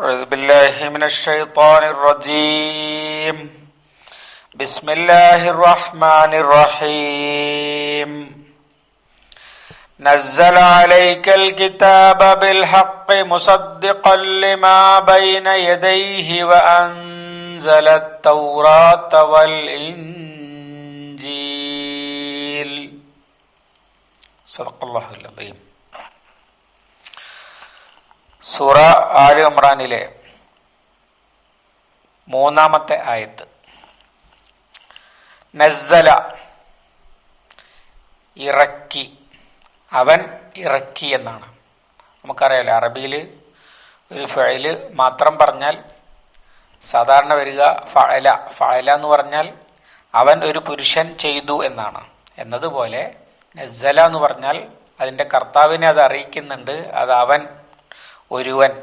أعوذ بالله من الشيطان الرجيم. بسم الله الرحمن الرحيم. نزل عليك الكتاب بالحق مصدقا لما بين يديه وأنزل التوراة والإنجيل. صدق الله العظيم. സൂറ ആലു ഇമ്രാനിലെ മൂന്നാമത്തെ ആയത്ത്. നസ്സല ഇറക്കി. അവൻ ഇറക്കി എന്നാണ്. നമുക്കറിയാലോ അറബിയിൽ ഒരു ഫഴൽ മാത്രം പറഞ്ഞാൽ സാധാരണ വരിക ഫഴല ഫഴല എന്ന് പറഞ്ഞാൽ അവൻ ഒരു പുരുഷൻ ചെയ്തു എന്നാണ്. എന്നതുപോലെ നസ്സല എന്ന് പറഞ്ഞാൽ അതിന്റെ കർത്താവിനെ അത് അറിയിക്കുന്നുണ്ട് അത് അവൻ ഒരുവൻ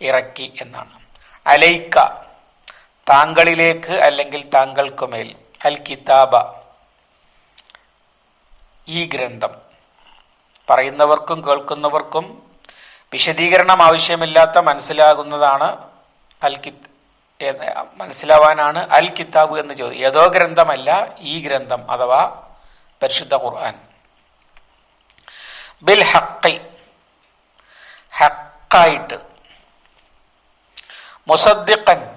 ഇറക്കി എന്നാണ്. അലൈക്ക താങ്കളിലേക്ക് അല്ലെങ്കിൽ താങ്കൾക്കുമേൽ. അൽ കിതാബ ഈ ഗ്രന്ഥം. പറയുന്നവർക്കും കേൾക്കുന്നവർക്കും വിശദീകരണം ആവശ്യമില്ലാത്ത മനസ്സിലാകുന്നതാണ് അൽ കിത് മനസ്സിലാവാനാണ് അൽ കിതാബ് എന്ന് ചോദ്യം ഏതോ ഗ്രന്ഥമല്ല ഈ ഗ്രന്ഥം അഥവാ പരിശുദ്ധ ഖുർആൻ. ബിൽ ഹക്കി ഹക്കായിട്ട്. മുസദ്ദിഖൻ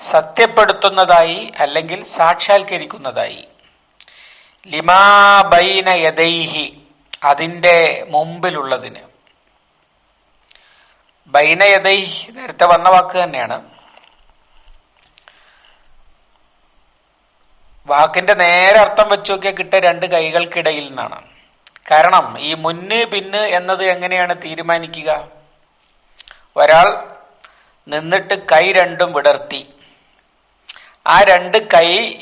സത്യപ്പെടുത്തുന്നതായി അല്ലെങ്കിൽ സാക്ഷാത്കരിക്കുന്നതായി. ലിമാ ബൈന യദൈഹി അതിന്റെ മുമ്പിലുള്ളതിന്. ബൈന യദൈഹി നേരത്തെ വന്ന വാക്ക് തന്നെയാണ്. വാക്കിന്റെ നേരെ അർത്ഥം വെച്ച് നോക്കിയാൽ കിട്ടിയ രണ്ട് കൈകൾക്കിടയിൽ നിന്നാണ്. കാരണം ഈ മുന്ന് പിന്ന് എന്നത് എങ്ങനെയാണ് തീരുമാനിക്കുക? ഒരാൾ നിന്നിട്ട് കൈ രണ്ടും വിടർത്തി. ആ രണ്ട് കൈ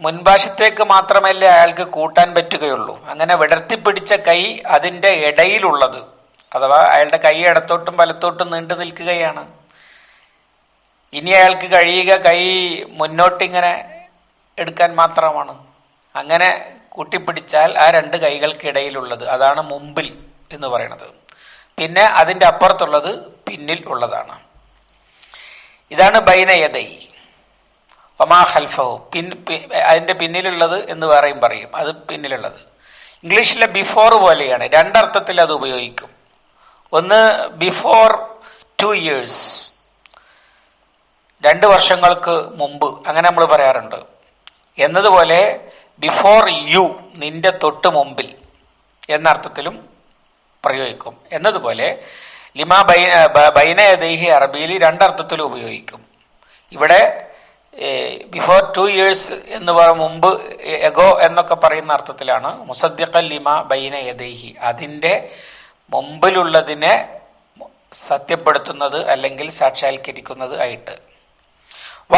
മുൻഭാഷത്തേക്ക് മാത്രമല്ലേ അയാൾക്ക് കൂട്ടാൻ പറ്റുകയുള്ളൂ. അങ്ങനെ വിടർത്തി പിടിച്ച കൈ അതിന്റെ ഇടയിലുള്ളത്. അഥവാ അയാളുടെ കൈ ഇടത്തോട്ടും വലത്തോട്ടും നീണ്ടു നിൽക്കുകയാണ്. ഇനി അയാൾക്ക് കഴിയുക കൈ മുന്നോട്ടിങ്ങനെ എടുക്കാൻ മാത്രമാണ്. അങ്ങനെ കൂട്ടിപ്പിടിച്ചാൽ ആ രണ്ട് കൈകൾക്കിടയിലുള്ളത്. അതാണ് മുമ്പിൽ എന്ന് പറയുന്നത്. പിന്നെ അതിന്റെ അപ്പുറത്തുള്ളത് പിന്നിൽ ഉള്ളതാണ്. ഇതാണ് ബൈനയതൈ ഒമാ ഹൽഫഹു പിൻ അതിന്റെ പിന്നിലുള്ളത് എന്ന് വേറെയും പറയും. അത് പിന്നിലുള്ളത്. ഇംഗ്ലീഷിലെ ബിഫോർ പോലെയാണ്. രണ്ടർത്ഥത്തിൽ അത് ഉപയോഗിക്കും. ഒന്ന് ബിഫോർ ടു ഇയേഴ്സ്. രണ്ട് വർഷങ്ങൾക്ക് മുമ്പ്. അങ്ങനെ നമ്മൾ പറയാറുണ്ട്. എന്നതുപോലെ ബിഫോർ യു നിന്റെ തൊട്ട് മുമ്പിൽ എന്നർത്ഥത്തിലും പ്രയോഗിക്കും. എന്നതുപോലെ ലിമ ബൈന ബൈനയദേഹി അറബിയിൽ രണ്ടർത്ഥത്തിലും ഉപയോഗിക്കും. ഇവിടെ ബിഫോർ ടു ഇയേഴ്സ് എന്ന് പറ മുമ്പ് എഗോ എന്നൊക്കെ പറയുന്ന അർത്ഥത്തിലാണ് മുസദ്ദിഖൽ ലിമ ബൈന യദേഹി. അതിന്റെ മുമ്പിലുള്ളതിനെ സത്യപ്പെടുത്തുന്നത് അല്ലെങ്കിൽ സാക്ഷാത്കരിക്കുന്നത് ആയിട്ട്.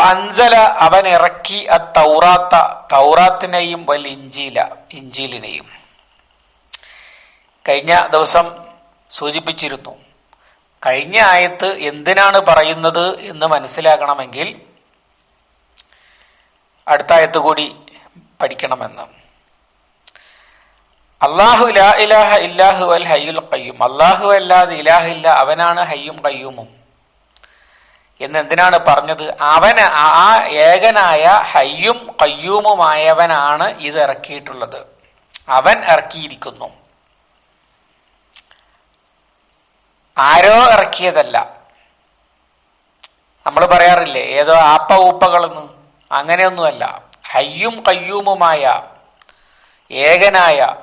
അഞ്ചല അവൻ ഇറക്കി ആ തൗറാത്ത തൗറാത്തിനെയും വൽ ഇഞ്ചീല ഇഞ്ചീലിനെയും. കഴിഞ്ഞ ദിവസം സൂചിപ്പിച്ചിരുന്നു കഴിഞ്ഞ ആയത്ത് എന്തിനാണ് പറയുന്നത് എന്ന് മനസ്സിലാകണമെങ്കിൽ അടുത്ത ആയത്ത് കൂടി പഠിക്കണമെന്ന്. അള്ളാഹു ഇലാഹ ഇല്ലാഹു അൽ ഹയ്യുൽ കയ്യും അള്ളാഹു അല്ലാതെ ഇലാഹില്ല അവനാണ് ഹയ്യും കയ്യൂമും എന്ന് എന്തിനാണ് പറഞ്ഞത്? അവന് ആ ഏകനായ ഹയ്യും കയ്യൂമുമായവനാണ് ഇത് ഇറക്കിയിട്ടുള്ളത്. അവൻ ഇറക്കിയിരിക്കുന്നു. ആരോ ഇറക്കിയതല്ല. നമ്മൾ പറയാറില്ലേ ഏതോ ആപ്പ ഊപ്പകളെന്ന്. അങ്ങനെയൊന്നുമല്ല. ഹയ്യും കയ്യൂമുമായ ഏകനായ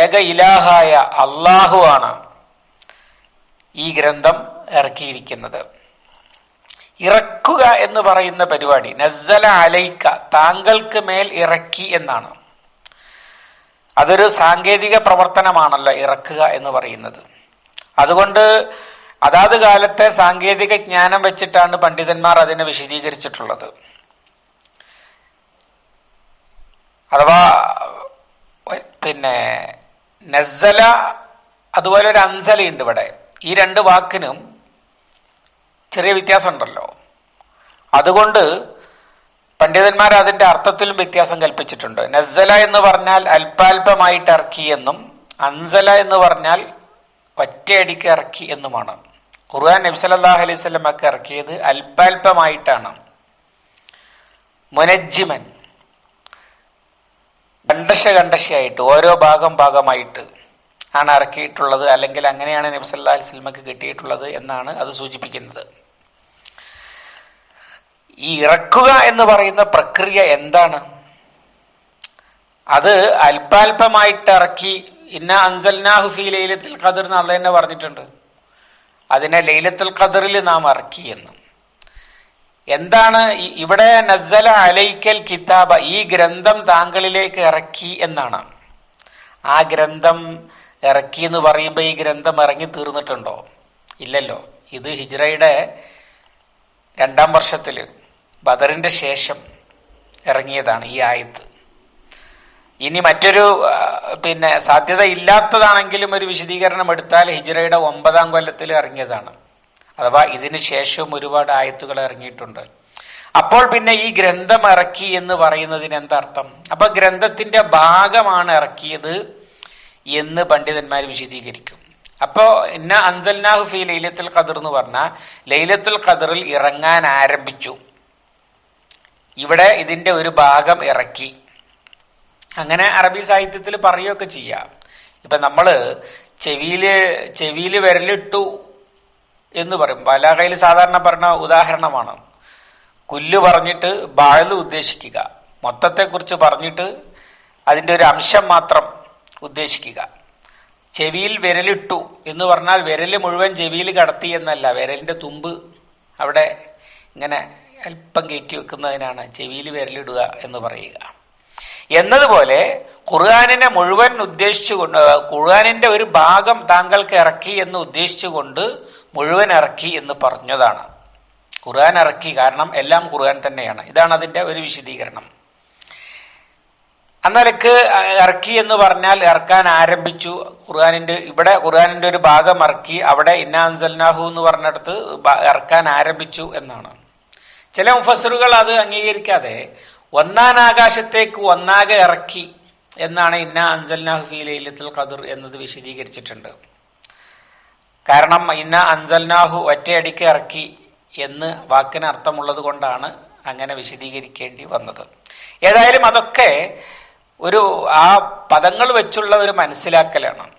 ഏക ഇലാഹായ അള്ളാഹു ആണ് ഈ ഗ്രന്ഥം ഇറക്കിയിരിക്കുന്നത്. ഇറക്കുക എന്ന് പറയുന്ന പരിപാടി നസ്സല അലൈക്ക താങ്കൾക്ക് മേൽ ഇറക്കി എന്നാണ്. അതൊരു സാങ്കേതിക പ്രവർത്തനമാണല്ലോ ഇറക്കുക എന്ന് പറയുന്നത്. അതുകൊണ്ട് അതാത് കാലത്തെ സാങ്കേതിക ജ്ഞാനം വെച്ചിട്ടാണ് പണ്ഡിതന്മാർ അതിനെ വിശദീകരിച്ചിട്ടുള്ളത്. അഥവാ പിന്നെ നസ്സല അതുപോലെ ഒരു അഞ്ചലയുണ്ട് ഇവിടെ. ഈ രണ്ട് വാക്കിനും ചെറിയ വ്യത്യാസം ഉണ്ടല്ലോ അതുകൊണ്ട് പണ്ഡിതന്മാർ അതിന്റെ അർത്ഥത്തിലും വ്യത്യാസം കൽപ്പിച്ചിട്ടുണ്ട്. നസ്സല എന്ന് പറഞ്ഞാൽ അല്പാൽപമായിട്ട് ഇറക്കി എന്നും അൻസല എന്ന് പറഞ്ഞാൽ ഒറ്റയടിക്ക് ഇറക്കി എന്നുമാണ്. ഖുർആൻ നബി സല്ലല്ലാഹു അലൈഹി വസല്ലമക്ക് ഇറക്കിയത് അല്പാൽപമായിട്ടാണ്. മുനജ്ജിമൻ. കണ്ടശ കണ്ടശയായിട്ട് ഓരോ ഭാഗം ഭാഗമായിട്ട്. ആണ് ഇറക്കിയിട്ടുള്ളത് അല്ലെങ്കിൽ അങ്ങനെയാണ് നബി സല്ലല്ലാഹു അലൈഹി വസല്ലമക്ക് കിട്ടിയിട്ടുള്ളത് എന്നാണ് അത് സൂചിപ്പിക്കുന്നത്. ഈ ഇറക്കുക എന്ന് പറയുന്ന പ്രക്രിയ എന്താണ്? അത് അല്പാൽപമായിട്ട് ഇറക്കി ഇന്ന അൻസൽനാഹു ഫി ലൈലത്തുൽ ഖദർ എന്ന് അള്ള തന്നെ പറഞ്ഞിട്ടുണ്ട്. അതിനെ ലൈലത്തുൽ ഖദറിൽ നാം ഇറക്കി എന്ന്. എന്താണ് ഇവിടെ നസ്സല അലൈക്കൽ കിതാബ ഈ ഗ്രന്ഥം താങ്കളിലേക്ക് ഇറക്കി എന്നാണ്. ആ ഗ്രന്ഥം ഇറക്കി എന്ന് പറയുമ്പോൾ ഈ ഗ്രന്ഥം ഇറങ്ങി തീർന്നിട്ടുണ്ടോ? ഇല്ലല്ലോ. ഇത് ഹിജ്റയുടെ രണ്ടാം വർഷത്തിൽ ബദറിന്റെ ശേഷം ഇറങ്ങിയതാണ് ഈ ആയത്ത്. ഇനി മറ്റൊരു പിന്നെ സാധ്യത ഇല്ലാത്തതാണെങ്കിലും ഒരു വിശദീകരണം എടുത്താൽ ഹിജ്റയുടെ ഒമ്പതാം കൊല്ലത്തിൽ ഇറങ്ങിയതാണ്. അഥവാ ഇതിന് ശേഷവും ഒരുപാട് ആയത്തുകൾ ഇറങ്ങിയിട്ടുണ്ട്. അപ്പോൾ പിന്നെ ഈ ഗ്രന്ഥം ഇറക്കി എന്ന് പറയുന്നതിന് എന്താർത്ഥം അപ്പൊ ഗ്രന്ഥത്തിന്റെ ഭാഗമാണ് ഇറക്കിയത് എന്ന് പണ്ഡിതന്മാർ വിശദീകരിക്കും. അപ്പോ ഇന്ന അൻസൽനാഹു ഫി ലൈലത്തുൽ ഖദർ എന്ന് പറഞ്ഞാൽ ലൈലത്തുൽ ഖദറിൽ ഇറങ്ങാൻ ആരംഭിച്ചു. ഇവിടെ ഇതിന്റെ ഒരു ഭാഗം ഇറക്കി. അങ്ങനെ അറബി സാഹിത്യത്തിൽ പറയുകയൊക്കെ ചെയ്യാം. ഇപ്പൊ നമ്മൾ ചെവിയിൽ ചെവിയിൽ വിരലിട്ടു എന്ന് പറയും. ബലാഗയിൽ സാധാരണ പറഞ്ഞ ഉദാഹരണമാണ്. കുല്ല് പറഞ്ഞിട്ട് ബാഴ് ഉദ്ദേശിക്കുക. മൊത്തത്തെക്കുറിച്ച് പറഞ്ഞിട്ട് അതിന്റെ ഒരു അംശം മാത്രം ഉദ്ദേശിക്കുക. ചെവിയിൽ വിരലിട്ടു എന്ന് പറഞ്ഞാൽ വിരൽ മുഴുവൻ ചെവിയിൽ കടത്തി എന്നല്ല. വിരലിന്റെ തുമ്പ് അവിടെ ഇങ്ങനെ അല്പം കയറ്റി വെക്കുന്നതിനാണ് ചെവിയിൽ വിരലിടുക എന്ന് പറയുക. എന്നതുപോലെ ഖുർആാനിനെ മുഴുവൻ ഉദ്ദേശിച്ചുകൊണ്ട് ഖുർആാനിന്റെ ഒരു ഭാഗം താങ്കൾക്ക് ഇറക്കി എന്ന് ഉദ്ദേശിച്ചുകൊണ്ട് മുഴുവൻ ഇറക്കി എന്ന് പറഞ്ഞതാണ്. ഖുർആൻ ഇറക്കി കാരണം എല്ലാം ഖുർആൻ തന്നെയാണ്. ഇതാണ് അതിന്റെ ഒരു വിശദീകരണം. അന്നലക്ക് ഇറക്കി എന്ന് പറഞ്ഞാൽ ഇറക്കാൻ ആരംഭിച്ചു. ഖുർആാനിന്റെ ഇവിടെ ഖുർആാനിന്റെ ഒരു ഭാഗം ഇറക്കി അവിടെ ഇന്നാൻസൽനാഹു എന്ന് പറഞ്ഞിടത്ത് ഇറക്കാൻ ആരംഭിച്ചു എന്നാണ്. ചില മുഫസറുകൾ അത് അംഗീകരിക്കാതെ ഒന്നാൻ ആകാശത്തേക്ക് ഒന്നാകെ ഇറക്കി എന്നാണ് ഇന്ന അൻസൽനാഹു ഫീ ലൈലത്തുൽ ഖദർ എന്നത് വിശദീകരിച്ചിട്ടുണ്ട്. കാരണം ഇന്ന അൻസൽനാഹു ഒറ്റയടിക്ക് ഇറക്കി എന്ന് വാക്കിന് അർത്ഥമുള്ളത് കൊണ്ടാണ് അങ്ങനെ വിശദീകരിക്കേണ്ടി വന്നത്. ഏതായാലും അതൊക്കെ ഒരു ആ പദങ്ങൾ വെച്ചുള്ള ഒരു മനസ്സിലാക്കലാണ്.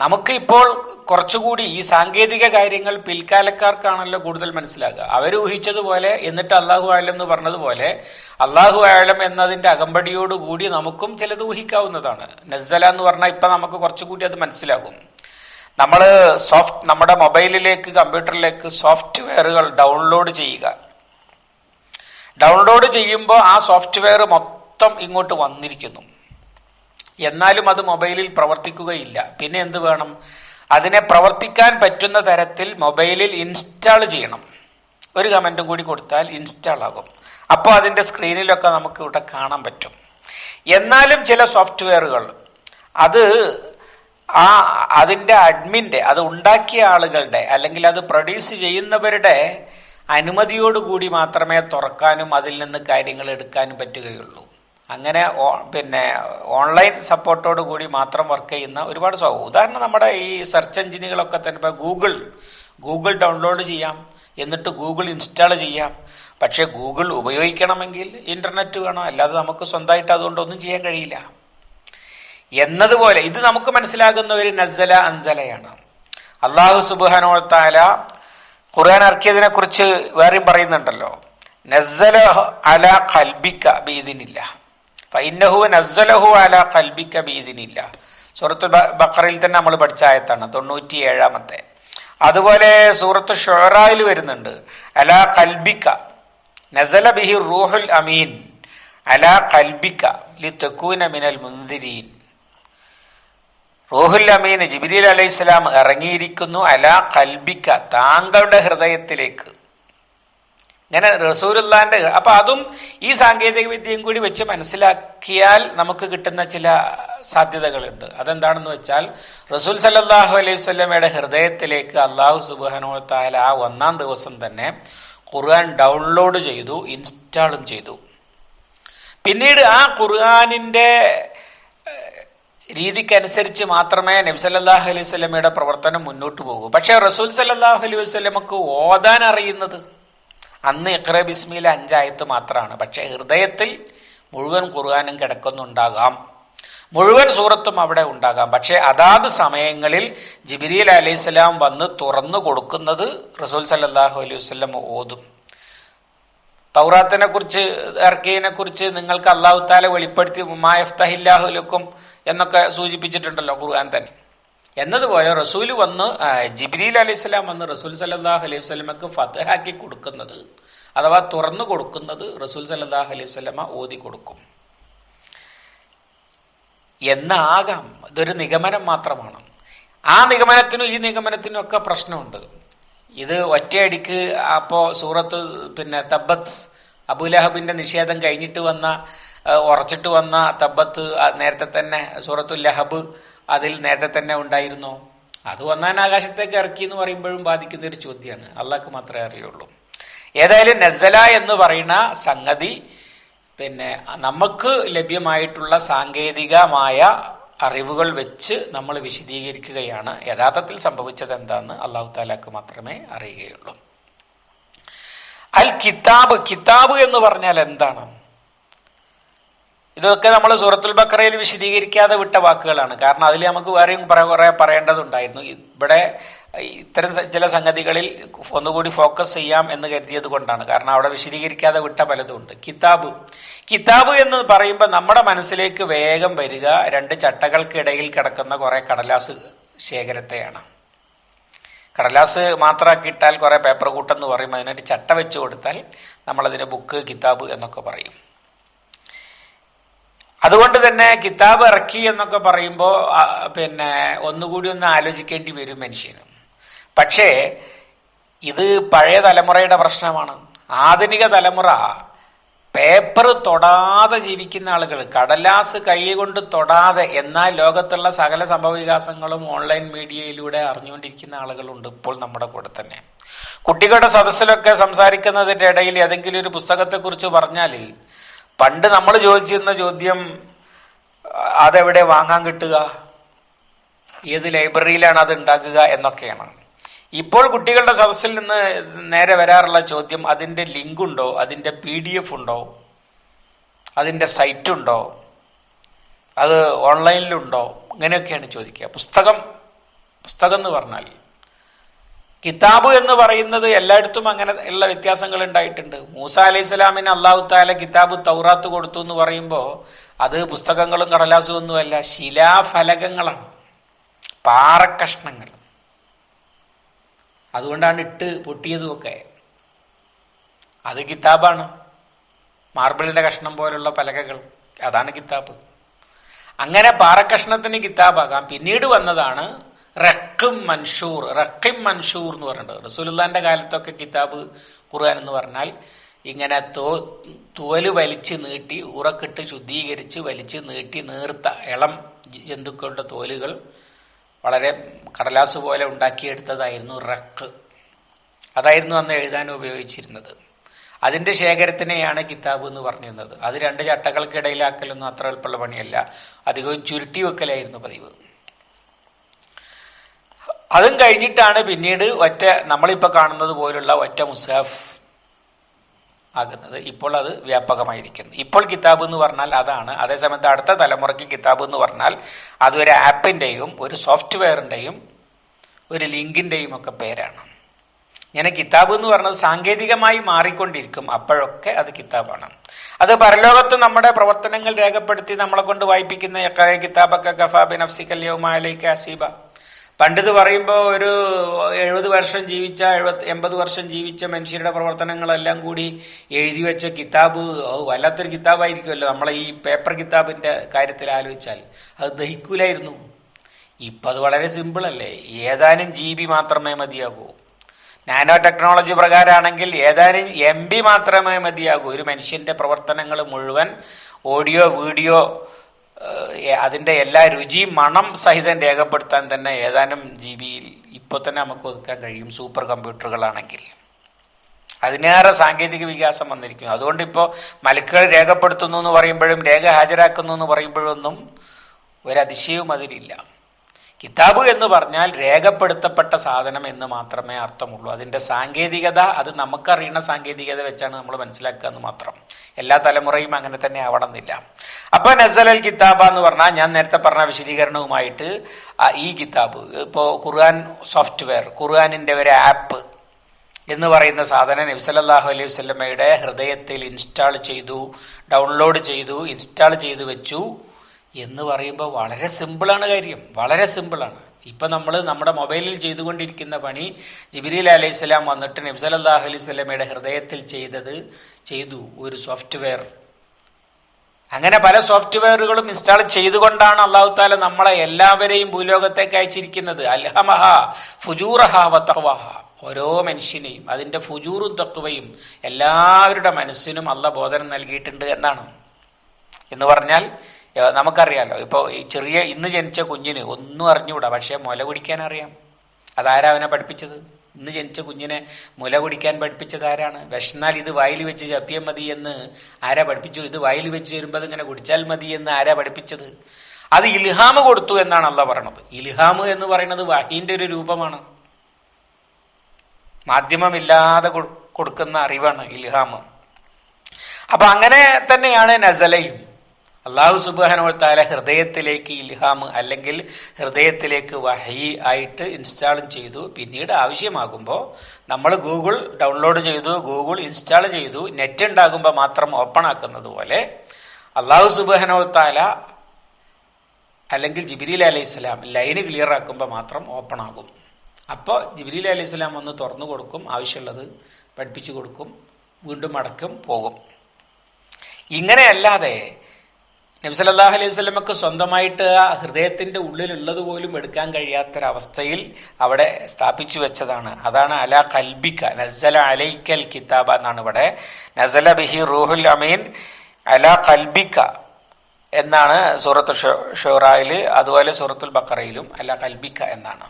നമുക്ക് ഇപ്പോൾ കുറച്ചുകൂടി ഈ സാങ്കേതിക കാര്യങ്ങൾ പിൽക്കാലക്കാർക്കാണല്ലോ കൂടുതൽ മനസ്സിലാക്കുക അവർ ഊഹിച്ചതുപോലെ എന്നിട്ട് അള്ളാഹു ആലം എന്ന് പറഞ്ഞതുപോലെ അള്ളാഹു ആലം എന്നതിന്റെ അകമ്പടിയോടുകൂടി നമുക്കും ചിലത് ഊഹിക്കാവുന്നതാണ്. നസ്സല എന്ന് പറഞ്ഞാൽ ഇപ്പൊ നമുക്ക് കുറച്ചുകൂടി അത് മനസ്സിലാകും. നമ്മൾ സോഫ്റ്റ് നമ്മുടെ മൊബൈലിലേക്ക് കമ്പ്യൂട്ടറിലേക്ക് സോഫ്റ്റ്വെയറുകൾ ഡൗൺലോഡ് ചെയ്യുക. ഡൗൺലോഡ് ചെയ്യുമ്പോൾ ആ സോഫ്റ്റ്വെയർ മൊത്തം ഇങ്ങോട്ട് വന്നിരിക്കുന്നു. എന്നാലും അത് മൊബൈലിൽ പ്രവർത്തിക്കുകയില്ല. പിന്നെ എന്ത് വേണം? അതിനെ പ്രവർത്തിക്കാൻ പറ്റുന്ന തരത്തിൽ മൊബൈലിൽ ഇൻസ്റ്റാൾ ചെയ്യണം. ഒരു കമന്റും കൂടി കൊടുത്താൽ ഇൻസ്റ്റാൾ ആകും. അപ്പോൾ അതിന്റെ സ്ക്രീനിലൊക്കെ നമുക്ക് ഇവിടെ കാണാൻ പറ്റും. എന്നാലും ചില സോഫ്റ്റ്വെയറുകൾ അത് ആ അതിന്റെ അഡ്മിന്റെ അത് ഉണ്ടാക്കിയ ആളുകളുടെ അല്ലെങ്കിൽ അത് പ്രൊഡ്യൂസ് ചെയ്യുന്നവരുടെ അനുമതിയോടുകൂടി മാത്രമേ തുറക്കാനും അതിൽ നിന്ന് കാര്യങ്ങൾ എടുക്കാനും പറ്റുകയുള്ളൂ. അങ്ങനെ പിന്നെ ഓൺലൈൻ സപ്പോർട്ടോട് കൂടി മാത്രം വർക്ക് ചെയ്യുന്ന ഒരുപാട് സ്വഭാവം ഉദാഹരണം നമ്മുടെ ഈ സെർച്ച് എഞ്ചിനുകളൊക്കെ തന്നെ ഇപ്പൊ ഗൂഗിൾ ഗൂഗിൾ ഡൗൺലോഡ് ചെയ്യാം. എന്നിട്ട് ഗൂഗിൾ ഇൻസ്റ്റാൾ ചെയ്യാം. പക്ഷെ ഗൂഗിൾ ഉപയോഗിക്കണമെങ്കിൽ ഇന്റർനെറ്റ് വേണം. അല്ലാതെ നമുക്ക് സ്വന്തമായിട്ട് അതുകൊണ്ടൊന്നും ചെയ്യാൻ കഴിയില്ല. എന്നതുപോലെ ഇത് നമുക്ക് മനസ്സിലാകുന്ന ഒരു നസ്സല അൻസലയാണ്. അള്ളാഹു സുബാനോത്താല ഖുർആൻ ഇറക്കിയതിനെ കുറിച്ച് വേറെയും പറയുന്നുണ്ടല്ലോ. നസ്സല അല കൽബിക്ക ബീദിനില്ല ഫൈനഹു നസ്സലഹു അല കൽബിക്ക ബീദിനില്ല സൂറത്ത് ബക്കറിൽ തന്നെ നമ്മൾ പഠിച്ച ആയത്താണ് തൊണ്ണൂറ്റി ഏഴാമത്തെ അതുപോലെ സൂറത്ത് ഷൊറായിൽ വരുന്നുണ്ട് അല കൽബിക്ക നസല ബിഹി റൂഹുൽ അമീൻ അല കൽബിക്ക ലി തെക്കൂന മിനൽ മുന്തിരീൻ റൂഹുൽ അമീൻ ജിബിരിൽ അലൈഹി സ്വലാം ഇറങ്ങിയിരിക്കുന്നു അല കൽബിക്ക താങ്കളുടെ ഹൃദയത്തിലേക്ക്. ഇങ്ങനെ റസൂലുള്ളാന്റെ അപ്പൊ അതും ഈ സാങ്കേതിക വിദ്യയും കൂടി വെച്ച് മനസ്സിലാക്കിയാൽ നമുക്ക് കിട്ടുന്ന ചില സാധ്യതകളുണ്ട്. അതെന്താണെന്ന് വെച്ചാൽ റസൂൽ സല്ലാഹു അലൈഹി വസല്ലമയുടെ ഹൃദയത്തിലേക്ക് അള്ളാഹു തആല ആ ഒന്നാം ദിവസം തന്നെ ഖുർആൻ ഡൗൺലോഡ് ചെയ്തു ഇൻസ്റ്റാളും ചെയ്തു. പിന്നീട് ആ ഖുർആാനിന്റെ രീതിക്കനുസരിച്ച് മാത്രമേ നബി സല്ലല്ലാഹു അലൈഹി വസല്ലമയുടെ പ്രവർത്തനം മുന്നോട്ട് പോകൂ. പക്ഷെ റസൂൽ സല്ലാഹു അലൈഹി വസല്ലമക്ക് ഓതാൻ അറിയുന്നത് അന്ന് ഇഖ്റ ബിസ്മിയിലെ അഞ്ചായത്ത് മാത്രമാണ് പക്ഷെ ഹൃദയത്തിൽ മുഴുവൻ ഖുർആാനും കിടക്കുന്നുണ്ടാകാം. മുഴുവൻ സൂറത്തും അവിടെ ഉണ്ടാകാം. പക്ഷേ അതാത് സമയങ്ങളിൽ ജിബിരിൽ അലൈഹിസ്സലാം വന്ന് തുറന്നു കൊടുക്കുന്നത് റസൂൽ സല്ലാഹു അലൈഹി വസ്ലം ഓതും. തൗറാത്തിനെ കുറിച്ച് ഇറക്കിയതിനെ കുറിച്ച് നിങ്ങൾക്ക് അള്ളാഹു താല വെളിപ്പെടുത്തി മായഫ്തഹില്ലാഹുലുക്കും എന്നൊക്കെ സൂചിപ്പിച്ചിട്ടുണ്ടല്ലോ ഖുർആൻ തന്നെ. എന്നതുപോലെ റസൂൽ വന്ന് ജിബ്രീൽ അലൈഹി സ്വലാം വന്ന് റസൂൽ സല്ലല്ലാഹു അലൈഹി സ്വലമക്ക് ഫതഹാക്കി കൊടുക്കുന്നത് അഥവാ തുറന്നു കൊടുക്കുന്നത് റസൂൽ സല്ലല്ലാഹു അലൈഹി വസല്ലമ ഓതി കൊടുക്കും. എന്നാകാം ഇതൊരു നിഗമനം മാത്രമാണ്. ആ നിഗമനത്തിനും ഈ നിഗമനത്തിനും ഒക്കെ പ്രശ്നമുണ്ട്. ഇത് ഒറ്റയടിക്ക് അപ്പോ സൂറത്ത് പിന്നെ തബ്ബത്ത് അബുലഹബിന്റെ നിഷേധം കഴിഞ്ഞിട്ട് വന്ന ഉറച്ചിട്ട് വന്ന തബ്ബത്ത് നേരത്തെ തന്നെ സൂറത്തുൽ ലഹബ് അതിൽ നേരത്തെ തന്നെ ഉണ്ടായിരുന്നു. അത് വന്നാൻ ആകാശത്തേക്ക് ഇറക്കി എന്ന് പറയുമ്പോഴും ബാധിക്കുന്ന ഒരു ചോദ്യമാണ്. അള്ളാഹ്ക്ക് മാത്രമേ അറിയുള്ളൂ. ഏതായാലും നസല എന്ന് പറയുന്ന സംഗതി പിന്നെ നമുക്ക് ലഭ്യമായിട്ടുള്ള സാങ്കേതികമായ അറിവുകൾ വെച്ച് നമ്മൾ വിശദീകരിക്കുകയാണ്. യഥാർത്ഥത്തിൽ സംഭവിച്ചത് എന്താന്ന് അള്ളാഹു താലാക്ക് മാത്രമേ അറിയുകയുള്ളൂ. അൽ കിതാബ് കിതാബ് എന്ന് പറഞ്ഞാൽ എന്താണ്? ഇതൊക്കെ നമ്മൾ സൂറത്തുൽ ബക്കറയിൽ വിശദീകരിക്കാതെ വിട്ട വാക്കുകളാണ്. കാരണം അതിൽ നമുക്ക് വേറെയും കുറെ- പറയേണ്ടതുണ്ടായിരുന്നു. ഇവിടെ ഇത്തരം ചില സംഗതികളിൽ ഒന്നുകൂടി ഫോക്കസ് ചെയ്യാം എന്ന് കരുതിയത് കൊണ്ടാണ്. കാരണം അവിടെ വിശദീകരിക്കാതെ വിട്ട പലതും ഉണ്ട്. കിതാബ്. കിതാബ് എന്ന് പറയുമ്പോൾ നമ്മുടെ മനസ്സിലേക്ക് വേഗം വരിക രണ്ട് ചട്ടകൾക്കിടയിൽ കിടക്കുന്ന കുറെ കടലാസ് ശേഖരത്തെയാണ്. കടലാസ് മാത്രമാക്കിയിട്ടാൽ കുറെ പേപ്പർ കൂട്ടം എന്ന് പറയുമ്പോൾ അതിനൊരു ചട്ട വെച്ച് കൊടുത്താൽ നമ്മളതിന് ബുക്ക് കിതാബ് എന്നൊക്കെ പറയും. അതുകൊണ്ട് തന്നെ കിതാബ് ഇറക്കി എന്നൊക്കെ പറയുമ്പോൾ പിന്നെ ഒന്നുകൂടി ഒന്ന് ആലോചിക്കേണ്ടി വരും മനുഷ്യന്. പക്ഷേ ഇത് പഴയ തലമുറയുടെ പ്രശ്നമാണ്. ആധുനിക തലമുറ പേപ്പർ തൊടാതെ ജീവിക്കുന്ന ആളുകൾ കടലാസ് കൈ കൊണ്ട് തൊടാതെ എന്നാൽ ലോകത്തുള്ള സകല സംഭവവികാസങ്ങളും ഓൺലൈൻ മീഡിയയിലൂടെ അറിഞ്ഞുകൊണ്ടിരിക്കുന്ന ആളുകളുണ്ട് ഇപ്പോൾ നമ്മുടെ കൂടെ തന്നെ. കുട്ടികളുടെ സദസ്സിലൊക്കെ സംസാരിക്കുന്നതിന്റെ ഇടയിൽ ഏതെങ്കിലും ഒരു പുസ്തകത്തെക്കുറിച്ച് പറഞ്ഞാൽ പണ്ട് നമ്മൾ ചോദിച്ചിരുന്ന ചോദ്യം അതെവിടെ വാങ്ങാൻ കിട്ടുക? ഏത് ലൈബ്രറിയിലാണ് അത് ഉണ്ടാക്കുക എന്നൊക്കെയാണ്. ഇപ്പോൾ കുട്ടികളുടെ സദസ്സിൽ നിന്ന് നേരെ വരാറുള്ള ചോദ്യം അതിന്റെ ലിങ്ക് ഉണ്ടോ? അതിന്റെ പി ഡി എഫ് ഉണ്ടോ? അതിന്റെ സൈറ്റ് ഉണ്ടോ? അത് ഓൺലൈനിലുണ്ടോ ഇങ്ങനെയൊക്കെയാണ് ചോദിക്കുക. പുസ്തകം പുസ്തകം എന്ന് പറഞ്ഞാൽ കിതാബ് എന്ന് പറയുന്നത് എല്ലായിടത്തും അങ്ങനെ ഉള്ള വ്യത്യാസങ്ങൾ ഉണ്ടായിട്ടുണ്ട്. മൂസ അലൈഹി സ്വലാമിന് അള്ളാഹു താല കിതാബ് തൗറാത്ത് കൊടുത്തു എന്ന് പറയുമ്പോൾ അത് പുസ്തകങ്ങളും കടലാസും ഒന്നുമല്ല ശിലാഫലകങ്ങളാണ്. പാറക്കഷ്ണങ്ങൾ. അതുകൊണ്ടാണ് ഇട്ട് പൊട്ടിയതും ഒക്കെ. അത് കിതാബാണ്. മാർബിളിന്റെ കഷ്ണം പോലുള്ള പലകകൾ. അതാണ് കിതാബ്. അങ്ങനെ പാറക്കഷ്ണത്തിന് കിതാബാകാം. പിന്നീട് വന്നതാണ് റക്കും മൻഷൂർ റക്കിം മൻഷൂർ എന്ന് പറഞ്ഞിട്ടുണ്ട്. റസൂലുള്ളാന്റെ കാലത്തൊക്കെ കിതാബ് ഖുർആൻ എന്ന് പറഞ്ഞാൽ ഇങ്ങനെ തോ തുവൽ വലിച്ച് നീട്ടി ഉറക്കിട്ട് ശുദ്ധീകരിച്ച് വലിച്ച് നീട്ടി നീർത്ത ഇളം ജന്തുക്കളുടെ തോലുകൾ വളരെ കടലാസ് പോലെ ഉണ്ടാക്കിയെടുത്തതായിരുന്നു റക്ക് അതായിരുന്നു അന്ന് എഴുതാൻ ഉപയോഗിച്ചിരുന്നത്. അതിന്റെ ശേഖരത്തിനെയാണ് കിതാബ് എന്ന് പറഞ്ഞിരുന്നത്. അത് രണ്ട് ചട്ടകൾക്കിടയിലാക്കലൊന്നും അത്ര എളുപ്പമുള്ള പണിയല്ല. അധികവും ചുരുട്ടി വെക്കലായിരുന്നു പതിവ്. അതും കഴിഞ്ഞിട്ടാണ് പിന്നീട് ഒറ്റ നമ്മളിപ്പോൾ കാണുന്നത് പോലുള്ള ഒറ്റ മുസാഫ് ആകുന്നത്. ഇപ്പോൾ അത് വ്യാപകമായിരിക്കുന്നു. ഇപ്പോൾ കിതാബ് എന്ന് പറഞ്ഞാൽ അതാണ്. അതേസമയത്ത് അടുത്ത തലമുറയ്ക്ക് കിതാബ് എന്ന് പറഞ്ഞാൽ അതൊരു ആപ്പിന്റെയും ഒരു സോഫ്റ്റ്വെയറിന്റെയും ഒരു ലിങ്കിന്റെയും ഒക്കെ പേരാണ്. ഇങ്ങനെ കിതാബ് എന്ന് പറഞ്ഞത് സാങ്കേതികമായി മാറിക്കൊണ്ടിരിക്കും. അപ്പോഴൊക്കെ അത് കിതാബാണ്. അത് പരലോകത്ത് നമ്മുടെ പ്രവർത്തനങ്ങൾ രേഖപ്പെടുത്തി നമ്മളെ കൊണ്ട് വായിപ്പിക്കുന്ന കിതാബൊക്കെ ഗഫാബിൻ അഫ്സിക്കല്യവുമാലേക്ക് അസീബ പണ്ടിത് പറയുമ്പോൾ ഒരു എഴുപത് വർഷം ജീവിച്ച എഴുപത് എൺപത് വർഷം ജീവിച്ച മനുഷ്യരുടെ പ്രവർത്തനങ്ങളെല്ലാം കൂടി എഴുതി വെച്ച കിതാബ് വല്ലാത്തൊരു കിതാബായിരിക്കുമല്ലോ. നമ്മളെ ഈ പേപ്പർ കിതാബിന്റെ കാര്യത്തിൽ ആലോചിച്ചാൽ. അത് ദഹിക്കൂലായിരുന്നു. ഇപ്പൊ അത് വളരെ സിമ്പിൾ അല്ലേ ഏതാനും ജി ബി മാത്രമേ മതിയാകൂ. നാനോ ടെക്നോളജി പ്രകാരമാണെങ്കിൽ ഏതാനും എം ബി മാത്രമേ മതിയാകൂ. ഒരു മനുഷ്യന്റെ പ്രവർത്തനങ്ങൾ മുഴുവൻ ഓഡിയോ വീഡിയോ ഏഹ്, അതിന്റെ എല്ലാ രുചി മണം സഹിതം രേഖപ്പെടുത്താൻ തന്നെ ഏതാനും ജി ബിയിൽ ഇപ്പൊ തന്നെ നമുക്ക് ഒതുക്കാൻ കഴിയും സൂപ്പർ കമ്പ്യൂട്ടറുകളാണെങ്കിൽ. അതിനേറെ സാങ്കേതിക വികാസം വന്നിരിക്കുന്നു. അതുകൊണ്ട് ഇപ്പോൾ മലക്കുകൾ രേഖപ്പെടുത്തുന്നു എന്ന് പറയുമ്പോഴും രേഖ ഹാജരാക്കുന്നു എന്ന് പറയുമ്പോഴൊന്നും ഒരതിശയവും അതിലില്ല. കിതാബ് എന്ന് പറഞ്ഞാൽ രേഖപ്പെടുത്തപ്പെട്ട സാധനം എന്ന് മാത്രമേ അർത്ഥമുള്ളൂ. അതിന്റെ സാങ്കേതികത അത് നമുക്കറിയുന്ന സാങ്കേതികത വെച്ചാണ് നമ്മൾ മനസ്സിലാക്കുക എന്ന് മാത്രം. എല്ലാ തലമുറയും അങ്ങനെ തന്നെ ആവണമെന്നില്ല അപ്പൊ നസൽ അൽ കിതാബ എന്ന് പറഞ്ഞാൽ ഞാൻ നേരത്തെ പറഞ്ഞ വിശദീകരണവുമായിട്ട് ഈ കിതാബ് ഇപ്പോ ഖുർആൻ സോഫ്റ്റ്വെയർ ഖുർആനിന്റെ ഒരു ആപ്പ് എന്ന് പറയുന്ന സാധനം നബ്സലല്ലാഹു അലൈഹി വസ്ലമയുടെ ഹൃദയത്തിൽ ഇൻസ്റ്റാൾ ചെയ്തു ഡൗൺലോഡ് ചെയ്തു ഇൻസ്റ്റാൾ ചെയ്തു വെച്ചു. എന്ന് പറയുമ്പോൾ വളരെ സിമ്പിളാണ് കാര്യം. വളരെ സിമ്പിളാണ്. ഇപ്പം നമ്മൾ നമ്മുടെ മൊബൈലിൽ ചെയ്തുകൊണ്ടിരിക്കുന്ന പണി ജിബിരിൽ അലൈഹി സ്വലാം വന്നിട്ട് നബ്സലല്ലാഹു അലൈഹി സ്വലമയുടെ ഹൃദയത്തിൽ ചെയ്തത് ചെയ്തു ഒരു സോഫ്റ്റ്വെയർ. അങ്ങനെ പല സോഫ്റ്റ്വെയറുകളും ഇൻസ്റ്റാൾ ചെയ്തുകൊണ്ടാണ് അള്ളാഹു താല നമ്മളെ എല്ലാവരെയും ഭൂലോകത്തേക്ക് അയച്ചിരിക്കുന്നത്. അൽഹമഹ ഫുജൂറഹ വത്തവഹ ഓരോ മനുഷ്യനെയും അതിന്റെ ഫുജൂറും തത്വയും എല്ലാവരുടെ മനസ്സിനും അള്ള ബോധനം നൽകിയിട്ടുണ്ട് എന്നാണ്. എന്ന് പറഞ്ഞാൽ നമുക്കറിയാലോ. ഇപ്പോൾ ഈ ചെറിയ ഇന്ന് ജനിച്ച കുഞ്ഞിന് ഒന്നും അറിഞ്ഞുകൂടാ. പക്ഷേ മുല കുടിക്കാൻ അറിയാം അതാരാ അവനെ പഠിപ്പിച്ചത്? ഇന്ന് ജനിച്ച കുഞ്ഞിനെ മുല കുടിക്കാൻ പഠിപ്പിച്ചത് ആരാണ്? വിശന്നാൽ ഇത് വായിൽ വെച്ച് ചപ്പിയാൽ മതി എന്ന് ആരാ പഠിപ്പിച്ചു? ഇത് വായിൽ വെച്ച് വരുമ്പോൾ ഇങ്ങനെ കുടിച്ചാൽ മതി എന്ന് ആരാ പഠിപ്പിച്ചത്? അത് ഇൽഹാമ് കൊടുത്തു എന്നാണ് അല്ല പറയണത്. ഇൽഹാമ് എന്ന് പറയുന്നത് വഹീന്റെ ഒരു രൂപമാണ്. മാധ്യമമില്ലാതെ കൊടുക്കുന്ന അറിവാണ് ഇൽഹാമ്. അപ്പൊ അങ്ങനെ തന്നെയാണ് നസലയും. അള്ളാഹു സുബാനോത്താല ഹൃദയത്തിലേക്ക് ഇൽഹാം അല്ലെങ്കിൽ ഹൃദയത്തിലേക്ക് വഹയി ആയിട്ട് ഇൻസ്റ്റാൾ ചെയ്തു. പിന്നീട് ആവശ്യമാകുമ്പോൾ നമ്മൾ ഗൂഗിൾ ഡൗൺലോഡ് ചെയ്തു ഗൂഗിൾ ഇൻസ്റ്റാൾ ചെയ്തു. നെറ്റ് ഉണ്ടാകുമ്പോൾ മാത്രം ഓപ്പൺ ആക്കുന്നത് പോലെ അള്ളാഹു സുബാനോത്താല അല്ലെങ്കിൽ ജിബിരിൽ അലൈഹി സ്വലാം ലൈന് ക്ലിയർ ആക്കുമ്പോൾ മാത്രം ഓപ്പൺ ആകും. അപ്പോൾ ജിബിരിൽ അലൈഹി സ്വലാം ഒന്ന് തുറന്നു കൊടുക്കും. ആവശ്യമുള്ളത് പഠിപ്പിച്ചു കൊടുക്കും. വീണ്ടും അടക്കം പോകും. ഇങ്ങനെയല്ലാതെ നബ്സലല്ലാഹു അലൈഹി സ്വലമക്ക് സ്വന്തമായിട്ട് ആ ഹൃദയത്തിന്റെ ഉള്ളിലുള്ളത് പോലും എടുക്കാൻ കഴിയാത്തൊരവസ്ഥയിൽ അവിടെ സ്ഥാപിച്ചു വെച്ചതാണ്. അതാണ് അല കൽബിക്ക നസല അലൈക്കൽ കിതാബ എന്നാണ് ഇവിടെ. നസല ബിഹി റൂഹുൽ അമീൻ അല കൽബിക്ക എന്നാണ് സൂറത്ത് ഷോറായിൽ അതുപോലെ സൂറത്തുൽ ബക്കറയിലും അല കൽബിക്ക എന്നാണ്.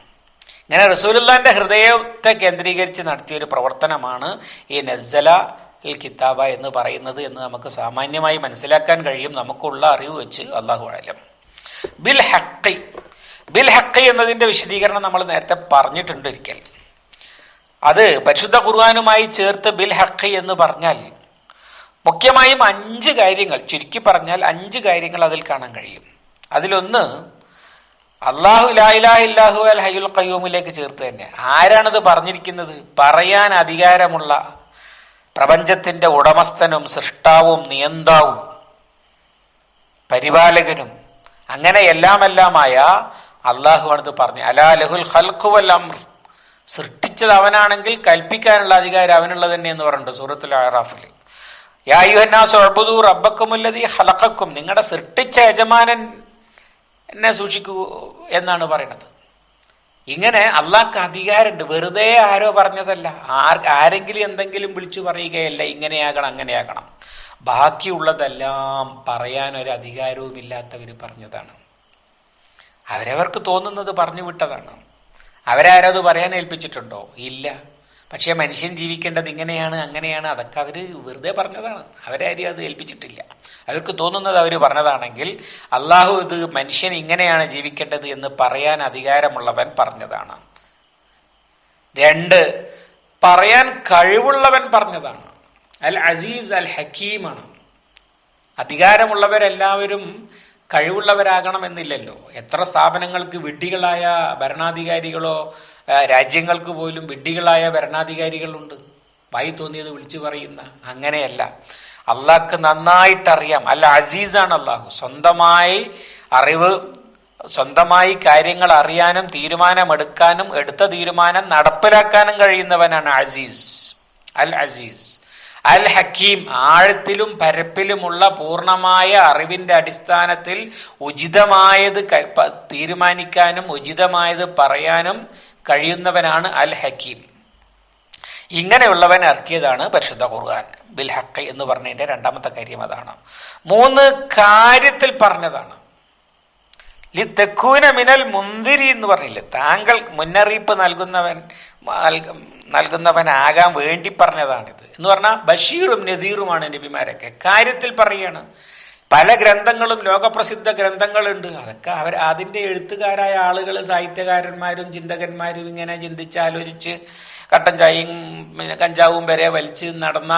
ഇങ്ങനെ റസൂലുല്ലാന്റെ ഹൃദയത്തെ കേന്ദ്രീകരിച്ച് നടത്തിയ ഒരു പ്രവർത്തനമാണ് ഈ നസ്സല അൽ കിതാബ എന്ന് പറയുന്നത് എന്ന് നമുക്ക് സാമാന്യമായി മനസ്സിലാക്കാൻ കഴിയും. നമുക്കുള്ള അറിവ് വെച്ച് അള്ളാഹു ആലം ബിൽ ഹക്കി ബിൽ ഹക്കി എന്നതിന്റെ വിശദീകരണം നമ്മൾ നേരത്തെ പറഞ്ഞിട്ടുണ്ട് ഒരിക്കൽ. അത് പരിശുദ്ധ ഖുർആാനുമായി ചേർത്ത് ബിൽ ഹക്കി എന്ന് പറഞ്ഞാൽ മുഖ്യമായും അഞ്ച് കാര്യങ്ങൾ ചുരുക്കി പറഞ്ഞാൽ അഞ്ച് കാര്യങ്ങൾ അതിൽ കാണാൻ കഴിയും. അതിലൊന്ന് അള്ളാഹു ലായിലാഹു അൽ ഹയ്യുൽ ഖയ്യൂമിലേക്ക് ചേർത്ത് തന്നെ. ആരാണിത് പറഞ്ഞിരിക്കുന്നത്? പറയാൻ അധികാരമുള്ള പ്രപഞ്ചത്തിന്റെ ഉടമസ്ഥനും സൃഷ്ടാവും നിയന്താവും പരിപാലകനും. അങ്ങനെ എല്ലാമെല്ലാമായ അള്ളാഹുവാണിത് പറഞ്ഞു. അലാ ലഹുൽ ഹൽഖുവൽ അമ്ർ സൃഷ്ടിച്ചത് അവനാണെങ്കിൽ കൽപ്പിക്കാനുള്ള അധികാരം അവനുള്ളത് തന്നെ എന്ന് പറഞ്ഞിട്ടുണ്ട് സൂറത്തുൽ അറാഫിൽ. യാ റബ്ബക്കുമുല്ലതി ഖലഖക്കും. നിങ്ങളുടെ സൃഷ്ടിച്ച യജമാനൻ എന്നെ സൂക്ഷിക്കൂ എന്നാണ് പറയുന്നത്. ഇങ്ങനെ അള്ളാഹ്ക്ക് അധികാരമുണ്ട്. വെറുതെ ആരോ പറഞ്ഞതല്ല. ആർ ആരെങ്കിലും എന്തെങ്കിലും വിളിച്ചു പറയുകയല്ല. ഇങ്ങനെയാകണം അങ്ങനെയാകണം. ബാക്കിയുള്ളതെല്ലാം പറയാൻ ഒരു അധികാരവും ഇല്ലാത്തവർ പറഞ്ഞതാണ്. അവരവർക്ക് തോന്നുന്നത് പറഞ്ഞു വിട്ടതാണ്. അവരാരത് പറയാൻ ഏൽപ്പിച്ചിട്ടുണ്ടോ? ഇല്ല. പക്ഷെ മനുഷ്യൻ ജീവിക്കേണ്ടത് ഇങ്ങനെയാണ് അങ്ങനെയാണ്. അതൊക്കെ അവർ വെറുതെ പറഞ്ഞതാണ്. അവരാരും അത് ഏൽപ്പിച്ചിട്ടില്ല. അവർക്ക് തോന്നുന്നത് അവർ പറഞ്ഞതാണെങ്കിൽ അള്ളാഹു ഇത് മനുഷ്യൻ ഇങ്ങനെയാണ് ജീവിക്കേണ്ടത് എന്ന് പറയാൻ അധികാരമുള്ളവൻ പറഞ്ഞതാണ്. രണ്ട് പറയാൻ കഴിവുള്ളവൻ പറഞ്ഞതാണ്. അൽ അസീസ് അൽ ഹക്കീമാണ്. അധികാരമുള്ളവരെല്ലാവരും കഴിവുള്ളവരാകണമെന്നില്ലല്ലോ. എത്ര സ്ഥാപനങ്ങൾക്ക് വിഡ്ഢികളായ ഭരണാധികാരികളോ രാജ്യങ്ങൾക്ക് പോലും വിഡ്ഢികളായ ഭരണാധികാരികളുണ്ട്. വായി തോന്നിയത് വിളിച്ചു പറയുന്ന അങ്ങനെയല്ല. അള്ളാഹ്ക്ക് നന്നായിട്ടറിയാം. അല്ല അസീസാണ് അള്ളാഹു. സ്വന്തമായി അറിവ് സ്വന്തമായി കാര്യങ്ങൾ അറിയാനും തീരുമാനമെടുക്കാനും എടുത്ത തീരുമാനം നടപ്പിലാക്കാനും കഴിയുന്നവനാണ് അസീസ്. അൽ അസീസ്. അൽ ഹക്കീം ആഴത്തിലും പരപ്പിലുമുള്ള പൂർണമായ അറിവിന്റെ അടിസ്ഥാനത്തിൽ ഉചിതമായത് തീരുമാനിക്കാനും ഉചിതമായത് പറയാനും കഴിയുന്നവനാണ് അൽ ഹക്കീം ഇങ്ങനെയുള്ളവൻ ഇറക്കിയതാണ് പരിശുദ്ധ ഖുർആൻ ബിൽ ഹക്ക് എന്ന് പറഞ്ഞതിന്റെ രണ്ടാമത്തെ കാര്യം അതാണ്. മൂന്ന് കാര്യത്തിൽ പറഞ്ഞതാണ്. ലി തെക്കൂന മിനൽ മുന്തിരി എന്ന് പറഞ്ഞില്ലേ? താങ്കൾ മുന്നറിയിപ്പ് നൽകുന്നവൻ നൽകുന്നവനാകാൻ വേണ്ടി പറഞ്ഞതാണിത്. എന്ന് പറഞ്ഞാൽ ബഷീറും നദീറുമാണ് നബിമാരൊക്കെ. കാര്യത്തിൽ പറയാണ് പല ഗ്രന്ഥങ്ങളും ലോകപ്രസിദ്ധ ഗ്രന്ഥങ്ങളുണ്ട്. അതൊക്കെ അവർ അതിന്റെ എഴുത്തുകാരായ ആളുകൾ സാഹിത്യകാരന്മാരും ചിന്തകന്മാരും ഇങ്ങനെ ചിന്തിച്ചാലോചിച്ച് കട്ടൻ ചായയും പിന്നെ കഞ്ചാവും വരെ വലിച്ച് നടന്ന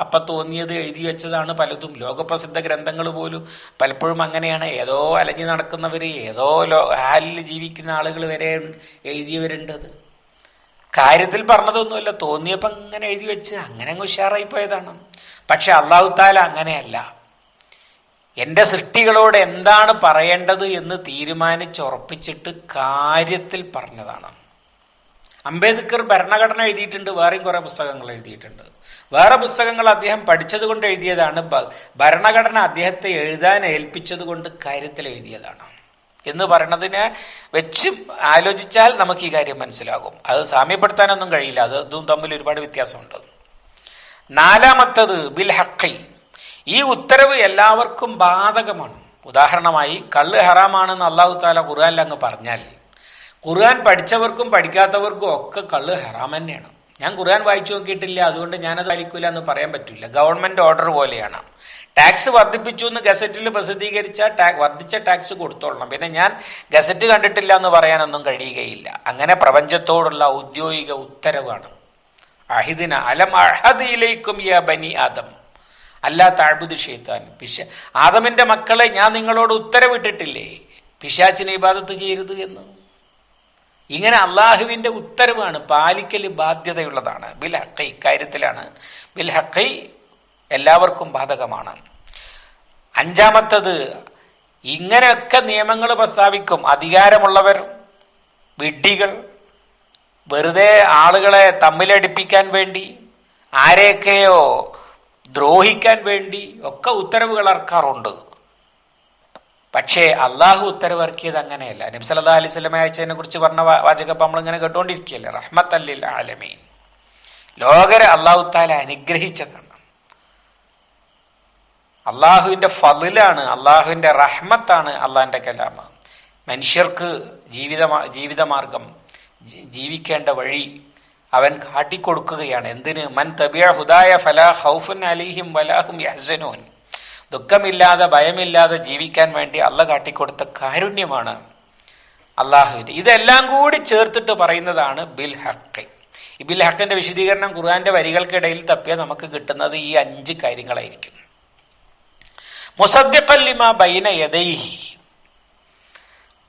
അപ്പൊ തോന്നിയത് എഴുതി വെച്ചതാണ് പലതും. ലോകപ്രസിദ്ധ ഗ്രന്ഥങ്ങൾ പോലും പലപ്പോഴും അങ്ങനെയാണ്. ഏതോ അലഞ്ഞു നടക്കുന്നവര് ഏതോ ലോ ഹാലിൽ ജീവിക്കുന്ന ആളുകൾ വരെ എഴുതിയവരുണ്ടത്. കാര്യത്തിൽ പറഞ്ഞതൊന്നുമല്ല. തോന്നിയപ്പോ അങ്ങനെ എഴുതി വെച്ച് അങ്ങനെ അങ്ങ് ഉഷാറായി പോയതാണ്. പക്ഷെ അള്ളാഹു അങ്ങനെയല്ല. എന്റെ സൃഷ്ടികളോട് എന്താണ് പറയേണ്ടത് എന്ന് തീരുമാനിച്ചുറപ്പിച്ചിട്ട് കാര്യത്തിൽ പറഞ്ഞതാണ്. അംബേദ്കർ ഭരണഘടന എഴുതിയിട്ടുണ്ട് വേറെയും കുറെ പുസ്തകങ്ങൾ എഴുതിയിട്ടുണ്ട്. വേറെ പുസ്തകങ്ങൾ അദ്ദേഹം പഠിച്ചത് കൊണ്ട് എഴുതിയതാണ് ഭരണഘടന അദ്ദേഹത്തെ എഴുതാൻ ഏൽപ്പിച്ചത് കൊണ്ട് കാര്യത്തിൽ എഴുതിയതാണ്. എന്ന് പറയണതിനെ വെച്ച് ആലോചിച്ചാൽ നമുക്ക് ഈ കാര്യം മനസ്സിലാകും. അത് സാമ്യപ്പെടുത്താനൊന്നും കഴിയില്ല അത് ഇതും തമ്മിൽ ഒരുപാട് വ്യത്യാസമുണ്ട്. നാലാമത്തത് ബിൽ ഹക്കി ഈ ഉത്തരവ് എല്ലാവർക്കും ബാധകമാണ്. ഉദാഹരണമായി കള്ള് ഹറാമാണെന്ന് അള്ളാഹു താല ഖുർആനിൽ അങ്ങ് പറഞ്ഞാൽ ഖുർആൻ പഠിച്ചവർക്കും പഠിക്കാത്തവർക്കും ഒക്കെ കള്ള് ഹറാം തന്നെയാണ്. ഞാൻ ഖുർആൻ വായിച്ചു നോക്കിയിട്ടില്ല അതുകൊണ്ട് ഞാനത് പാലിക്കൂല എന്ന് പറയാൻ പറ്റില്ല. ഗവൺമെന്റ് ഓർഡർ പോലെയാണ്. ടാക്സ് വർദ്ധിപ്പിച്ചു എന്ന് ഗസറ്റിൽ പ്രസിദ്ധീകരിച്ച വർദ്ധിച്ച ടാക്സ് കൊടുത്തോളണം. പിന്നെ ഞാൻ ഗസറ്റ് കണ്ടിട്ടില്ല എന്ന് പറയാനൊന്നും കഴിയുകയില്ല. അങ്ങനെ പ്രപഞ്ചത്തോടുള്ള ഔദ്യോഗിക ഉത്തരവാണ്. അഹിദിന അലം അഹദിയിലേക്കും യാ ബനി ആദം. അല്ലാ താഴ്ബുദ് ഷെയ്ത്താൻ പിശ ആദമിന്റെ മക്കളെ ഞാൻ നിങ്ങളോട് ഉത്തരവിട്ടിട്ടില്ലേ? പിശാച്ചിനെ ഇബാദത്ത് ചെയ്യരുത് എന്ന്. ഇങ്ങനെ അള്ളാഹുവിന്റെ ഉത്തരവാണ് പാലിക്കൽ ബാധ്യതയുള്ളതാണ്. ബിൽ ഹക്കൈ ഇക്കാര്യത്തിലാണ്. ബിൽ ഹക്കൈ എല്ലാവർക്കും ബാധകമാണ്. അഞ്ചാമത്തത് ഇങ്ങനെയൊക്കെ നിയമങ്ങൾ പ്രസ്താവിക്കും. അധികാരമുള്ളവർ വിഡ്ഢികൾ വെറുതെ ആളുകളെ തമ്മിലടിപ്പിക്കാൻ വേണ്ടി ആരെയൊക്കെയോ ദ്രോഹിക്കാൻ വേണ്ടി ഒക്കെ ഉത്തരവുകൾ ഇറക്കാറുണ്ട്. പക്ഷേ അള്ളാഹു ഉത്തരവിറക്കിയത് അങ്ങനെയല്ല. നബി സല്ലല്ലാഹു അലൈഹി സ്വലമ അയച്ചതിനെ കുറിച്ച് പറഞ്ഞ വാചകപ്പ് വാചകം നമ്മൾ ഇങ്ങനെ കേട്ടുകൊണ്ടിരിക്കുകയല്ലേ റഹ്മത്ത് അല്ലിൽ ആലമീൻ. ലോകരെ അള്ളാഹു താല അനുഗ്രഹിച്ചതാണ് അള്ളാഹുവിന്റെ ഫതിലാണ് അള്ളാഹുവിന്റെ റഹ്മത്താണ് അള്ളാഹിന്റെ കലാമ. മനുഷ്യർക്ക് ജീവിത ജീവിതമാർഗം ജീവിക്കേണ്ട വഴി അവൻ കാട്ടിക്കൊടുക്കുകയാണ്. എന്തിന്? മൻ തബിയ ഹുദായ ഫലാ ഹൗഫുൻ അലിഹിം വലാഹും യഹ്സനൂൻ. ദുഃഖമില്ലാതെ ഭയമില്ലാതെ ജീവിക്കാൻ വേണ്ടി അല്ല കാട്ടിക്കൊടുത്ത കാരുണ്യമാണ് അള്ളാഹുവിന്റെ ഇതെല്ലാം കൂടി ചേർത്തിട്ട് പറയുന്നതാണ് ബിൽ ഹക്ക് ഈ ബിൽ ഹക്കിന്റെ വിശദീകരണം ഖുർആന്റെ വരികൾക്കിടയിൽ തപ്പിയാൽ നമുക്ക് കിട്ടുന്നത് ഈ അഞ്ച് കാര്യങ്ങളായിരിക്കും. മുസദ്ദിഖല്ലിമ ബൈന യദൈഹി.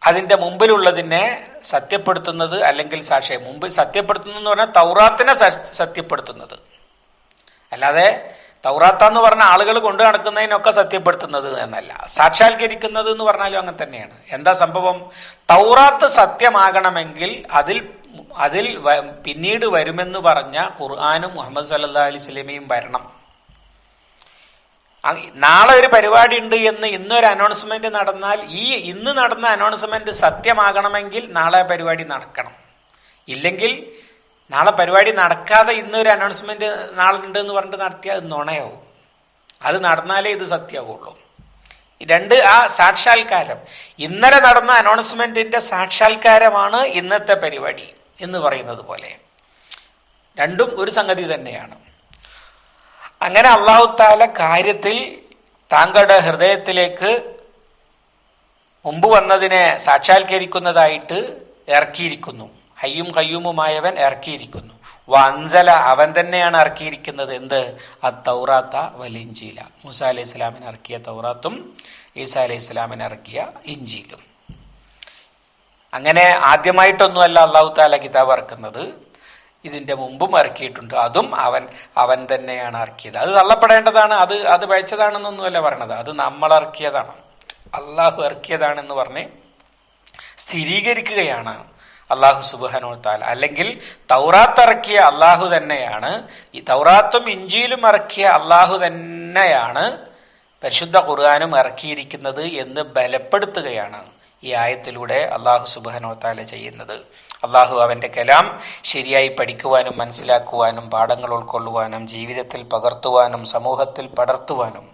അതിന്റെ മുമ്പിലുള്ളതിനെ സത്യപ്പെടുത്തുന്നത് അല്ലെങ്കിൽ സാക്ഷ്യം മുമ്പിൽ സത്യപ്പെടുത്തുന്നു എന്ന് പറഞ്ഞാൽ തൗറാത്തിനെ സത്യപ്പെടുത്തുന്നത്. അല്ലാതെ തൗറാത്ത എന്ന് പറഞ്ഞ ആളുകൾ കൊണ്ടു നടക്കുന്നതിനൊക്കെ സത്യപ്പെടുത്തുന്നത് എന്നല്ല. സാക്ഷാത്കരിക്കുന്നത് എന്ന് പറഞ്ഞാലും അങ്ങനെ തന്നെയാണ്. എന്താ സംഭവം? തൗറാത്ത് സത്യമാകണമെങ്കിൽ അതിൽ അതിൽ പിന്നീട് വരുമെന്ന് പറഞ്ഞ ഖുർആാനും മുഹമ്മദ് സല്ലാ അലൈഹി സ്വലമയും വരണം. നാളെ ഒരു പരിപാടി ഉണ്ട് എന്ന് ഇന്നൊരു അനൗൺസ്മെന്റ് നടന്നാൽ ഈ ഇന്ന് നടന്ന അനൗൺസ്മെന്റ് സത്യമാകണമെങ്കിൽ നാളെ പരിപാടി നടക്കണം. ഇല്ലെങ്കിൽ നാളെ പരിപാടി നടക്കാതെ ഇന്നൊരു അനൗൺസ്മെന്റ് നാളെ ഉണ്ട് എന്ന് പറഞ്ഞിട്ട് നടത്തിയാൽ നുണയാവും. അത് നടന്നാലേ ഇത് സത്യമാവുള്ളൂ. ഈ രണ്ട് ആ സാക്ഷാത്കാരം. ഇന്നലെ നടന്ന അനൗൺസ്മെന്റിന്റെ സാക്ഷാത്കാരമാണ് ഇന്നത്തെ പരിപാടി എന്ന് പറയുന്നത് പോലെ. രണ്ടും ഒരു സംഗതി തന്നെയാണ്. അങ്ങനെ അള്ളാഹു താല കാര്യത്തിൽ താങ്കളുടെ ഹൃദയത്തിലേക്ക് മുമ്പ് വന്നതിനെ സാക്ഷാത്കരിക്കുന്നതായിട്ട് ഇറക്കിയിരിക്കുന്നു. ഹയ്യും കയ്യുമുമായവൻ ഇറക്കിയിരിക്കുന്നു. വൻസല അവൻ തന്നെയാണ് ഇറക്കിയിരിക്കുന്നത്. എന്ത്? ആ തൗറാത്ത വലിഞ്ചീല. മൂസ അലൈഹി ഇസ്ലാമിന് ഇറക്കിയ തൗറാത്തും ഈസ അലൈഹി ഇസ്ലാമിന് ഇറക്കിയ ഇഞ്ചിയിലും. അങ്ങനെ ആദ്യമായിട്ടൊന്നുമല്ല അള്ളാഹു താല കിതാബ് ഇറക്കുന്നത്. ഇതിന്റെ മുമ്പും ഇറക്കിയിട്ടുണ്ട്. അതും അവൻ അവൻ തന്നെയാണ് ഇറക്കിയത്. അത് തള്ളപ്പെടേണ്ടതാണ്. അത് അത് പഴച്ചതാണെന്നൊന്നുമല്ല പറഞ്ഞത് അത് നമ്മൾ ഇറക്കിയതാണ്. അള്ളാഹു ഇറക്കിയതാണെന്ന് പറഞ്ഞ് സ്ഥിരീകരിക്കുകയാണ്. അള്ളാഹു സുബാനോ താല അല്ലെങ്കിൽ തൗറാത്ത് ഇറക്കിയ അള്ളാഹു തന്നെയാണ് ഈ തൗറാത്തും ഇഞ്ചിയിലും ഇറക്കിയ അള്ളാഹു തന്നെയാണ് പരിശുദ്ധ ഖുർആാനും ഇറക്കിയിരിക്കുന്നത് എന്ന് ബലപ്പെടുത്തുകയാണ് ഈ ആയത്തിലൂടെ അള്ളാഹു സുബാനോ താല ചെയ്യുന്നത്. അള്ളാഹു അവന്റെ കലാം ശരിയായി പഠിക്കുവാനും മനസ്സിലാക്കുവാനും പാഠങ്ങൾ ഉൾക്കൊള്ളുവാനും ജീവിതത്തിൽ പകർത്തുവാനും സമൂഹത്തിൽ പടർത്തുവാനും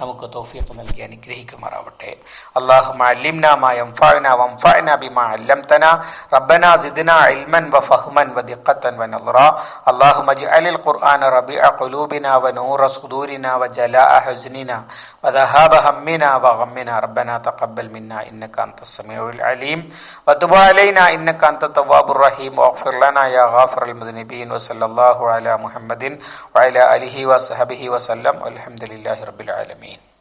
നമുക്ക് തൗഫീഖ് നൽകി അനുഗ്രഹിക്കുമാറാവട്ടെ اللهم علمنا ما ينفعنا وانفعنا بما علمتنا ربنا زدنا علما وفهما ودقة ونظرا اللهم اجعل القرآن ربيع قلوبنا ونور صدورنا وجلاء حزننا وذهاب همنا وغمنا ربنا تقبل منا إنك أنت السميع العليم وتب علينا إنك أنت التواب الرحيم واغفر لنا يا غافر المذنبين وصلى الله على محمد وعلى آله وصحبه وسلم والحمد لله رب العالمين Amen.